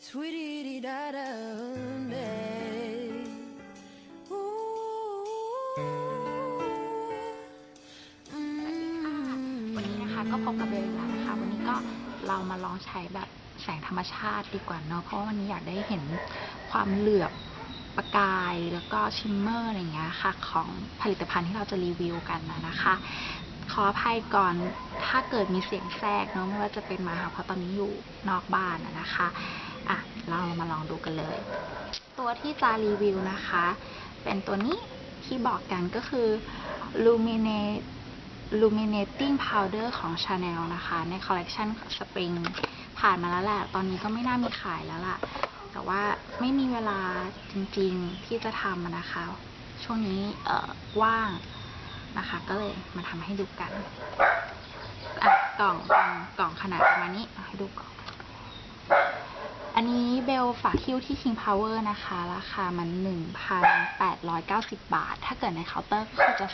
Sweetie da da day. Ooh. วันนี้นะคะก็พบกับเบลอีกแล้วนะคะ วันนี้ก็เรามาลองใช้แบบแสงธรรมชาติดีกว่าเนาะเพราะว่าวันนี้อยากได้เห็นความเหลือบประกายแล้วก็ชิมเมอร์อะไรอย่างเงี้ยค่ะ ของผลิตภัณฑ์ที่เราจะรีวิวกันนะนะคะ ขออภัยก่อนถ้าเกิดมีเสียงแทรกเนาะไม่ว่าจะเป็นหมาค่ะเพราะตอนนี้อยู่นอกบ้านนะนะคะ อะเรามาลองดูกันเลย ตัวที่จะรีวิวนะคะ เป็นตัวนี้ที่บอกกันก็คือ Luminate Luminating Powder ของ Chanel นะคะ ในคอลเลกชัน Spring ผ่านมาแล้วแหละ ตอนนี้ก็ไม่น่ามีขายแล้วล่ะ แต่ว่าไม่มีเวลาจริงๆที่จะทำนะคะ ช่วงนี้เออว่างนะคะ ก็เลยมาทำให้ดูกัน อะ กล่องกล่องขนาดประมาณนี้ให้ดูกล่อง อันนี้เบลฝากคิ้วที่ King Power นะคะ ราคามัน 1,890 บาท ถ้าเกิดในเคาน์เตอร์ก็คือจะ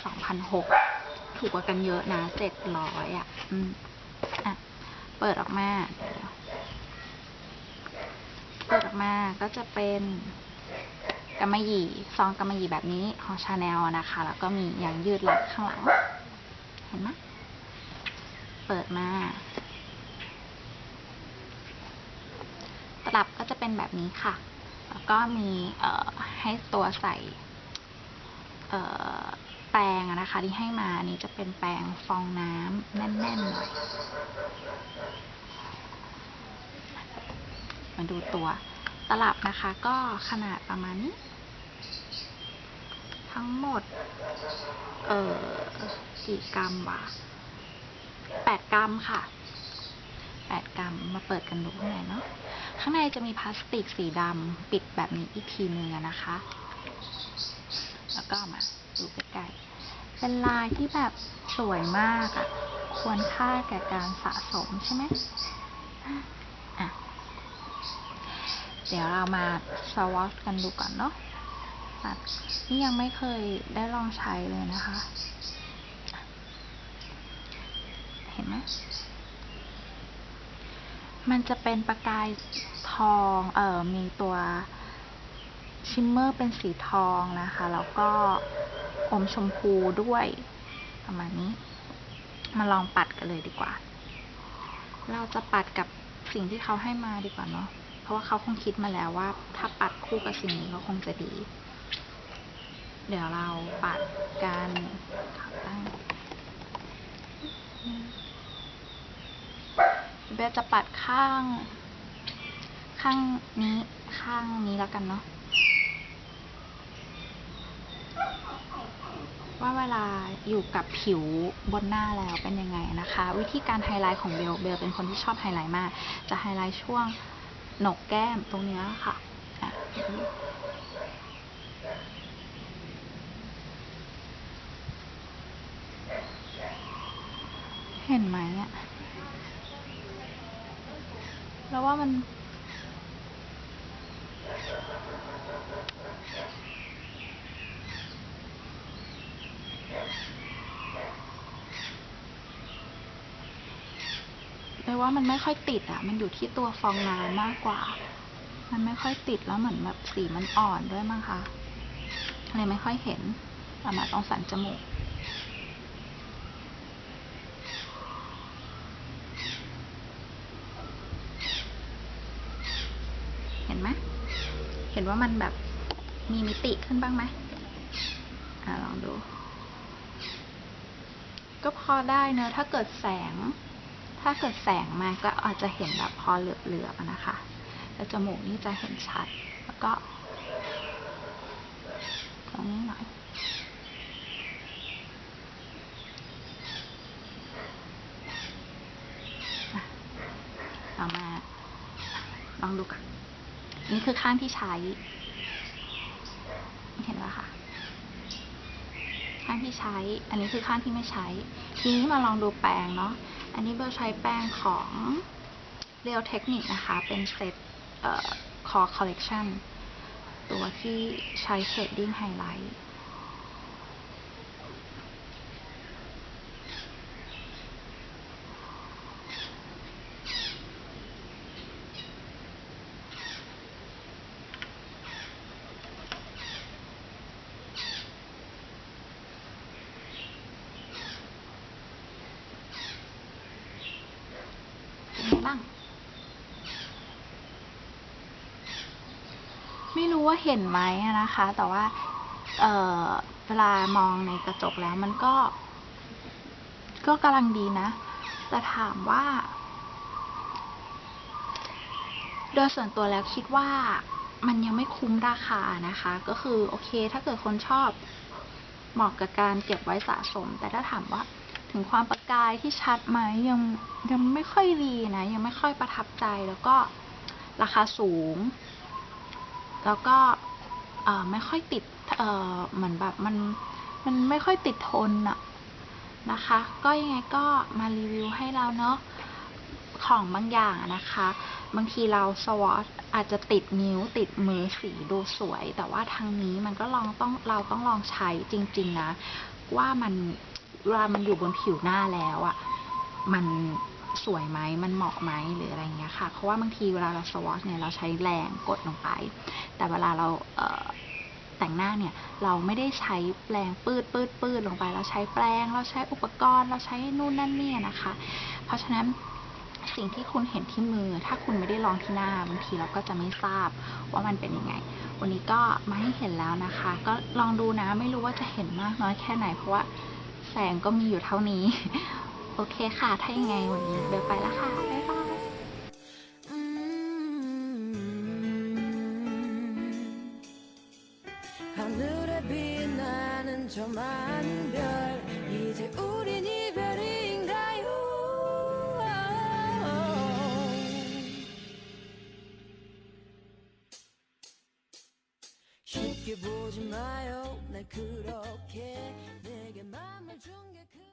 2,600 ถูกกว่ากันเยอะนะ 700 อะ อืม อะ เปิดออกมาเดี๋ยวเปิดออกมาก็จะเป็นกำมะหยี่ซองกำมะหยี่แบบนี้ของชาแนลนะคะ แล้วก็มียางยืดรัดข้างหลัง เห็นไหมเปิดมา ตลับก็จะเป็นแบบนี้ค่ะ แล้วก็มีให้ตัวใส่แปรงนะคะที่ให้มานี้จะเป็นแปรงฟองน้ำแน่นๆหน่อย มาดูตัวตลับนะคะก็ขนาดประมาณนี้ ทั้งหมด เอ่อกี่กรัมวะแปดกรัมค่ะแปดกรัมมาเปิดกันดูข้างในเนาะ ข้างในจะมีพลาสติกสีดำปิดแบบนี้อีกทีนึงอนะคะ แล้วก็มาดูใกล้ๆเป็นลายที่แบบสวยมากอะควรค่าแก่การสะสมใช่ไหมอะ เดี๋ยวเรามาสวอตกันดูก่อนเนาะนี่ยังไม่เคยได้ลองใช้เลยนะคะ เห็นไหม มันจะเป็นประกายทอง เอ่อ มีตัวชิมเมอร์เป็นสีทองนะคะ แล้วก็อมชมพูด้วยประมาณนี้ มาลองปัดกันเลยดีกว่า เราจะปัดกับสิ่งที่เขาให้มาดีกว่าเนาะ เพราะว่าเขาคงคิดมาแล้วว่า ถ้าปัดคู่กับสิ่งนี้ก็คงจะดี เดี๋ยวเราปัดกัน ขาตั้งเบลจะปัดข้าง ข้างนี้ข้างนี้แล้วกันเนาะว่าเวลาอยู่กับผิวบนหน้าแล้วเป็นยังไงนะคะ วิธีการไฮไลท์ของเบลเบลเป็นคนที่ชอบไฮไลท์มาก จะไฮไลท์ช่วงหนกแก้มตรงเนี้ค่ะอะเห็นไหมอะ แล้วว่ามันแปลว่ามันไม่ค่อยติดอะ มันอยู่ที่ตัวฟองน้ำมากกว่า มันไม่ค่อยติดแล้วเหมือนแบบสีมันอ่อนด้วยมั้งคะเลยไม่ค่อยเห็นประมาณตรงสันจมูก เห็น ไหมเห็นว่ามันแบบมีมิติขึ้นบ้างไหมอ่าลองดู ก็พอได้เนอะถ้าเกิดแสง ถ้าเกิดแสงมาก็อาจจะเห็นแบบพอเหลือบๆนะคะแต่จมูกนี่จะเห็นชัด แล้วก็ ตรงนี้หน่อยอะเอามาลองดูกัน นี่คือข้างที่ใช้ เห็นไหมคะข้างที่ใช้ อันนี้คือข้างที่ไม่ใช้ ทีนี้มาลองดูแปรงเนาะ อันนี้เบลใช้แป้งของเรียวเทคนิคนะคะ เป็นเซตเอ่อคอคอลเลกชันตัวที่ใช้เชดดิ้งไฮไลท์ บ้าง ไม่รู้ว่าเห็นไหมนะคะ แต่ว่า เออเวลามองในกระจกแล้วมันก็ ก็กำลังดีนะ แต่ถามว่า โดยส่วนตัวแล้วคิดว่ามันยังไม่คุ้มราคานะคะ ก็คือโอเค ถ้าเกิดคนชอบเหมาะกับการเก็บไว้สะสม แต่ถ้าถามว่าถึงความป กายที่ชัดไหมยังยังไม่ค่อยดีนะ ยังไม่ค่อยประทับใจแล้วก็ราคาสูง แล้วก็ไม่ค่อยติดเหมือนแบบมันมันไม่ค่อยติดทนอะนะคะ ก็ยังไงก็มารีวิวให้เราเนาะของบางอย่างนะคะ บางทีเราสวอตอาจจะติดนิ้วติดมือสีดูสวย แต่ว่าทางนี้มันก็ลองต้องเราต้องลองใช้จริง ๆ นะ ว่ามัน เวลามันอยู่บนผิวหน้าแล้วอะมันสวยไหมมันเหมาะไหมหรืออะไรเงี้ยค่ะ เพราะว่าบางทีเวลาเราสวอตเนี่ยเราใช้แรงกดลงไป แต่เวลาเราเแต่งหน้าเนี่ยเราไม่ได้ใช้แปรงปืดปืดปืดลงไป เราใช้แปรงเราใช้อุปกรณ์ เราใช้นู่นนั่นนี่นะคะ เพราะฉะนั้นสิ่งที่คุณเห็นที่มือ ถ้าคุณไม่ได้ลองที่หน้าบางทีเราก็จะไม่ทราบว่ามันเป็นยังไง วันนี้ก็มาให้เห็นแล้วนะคะ ก็ลองดูนะไม่รู้ว่าจะเห็นมากน้อยแค่ไหนเพราะว่า แสงก็มีอยู่เท่านี้ โอเคค่ะ ถ้ายังไงวันนี้เดี๋ยวไปละค่ะ บ๊ายบาย I knew. 보지 마요. 날 그렇게 내게 맘을 준게 그...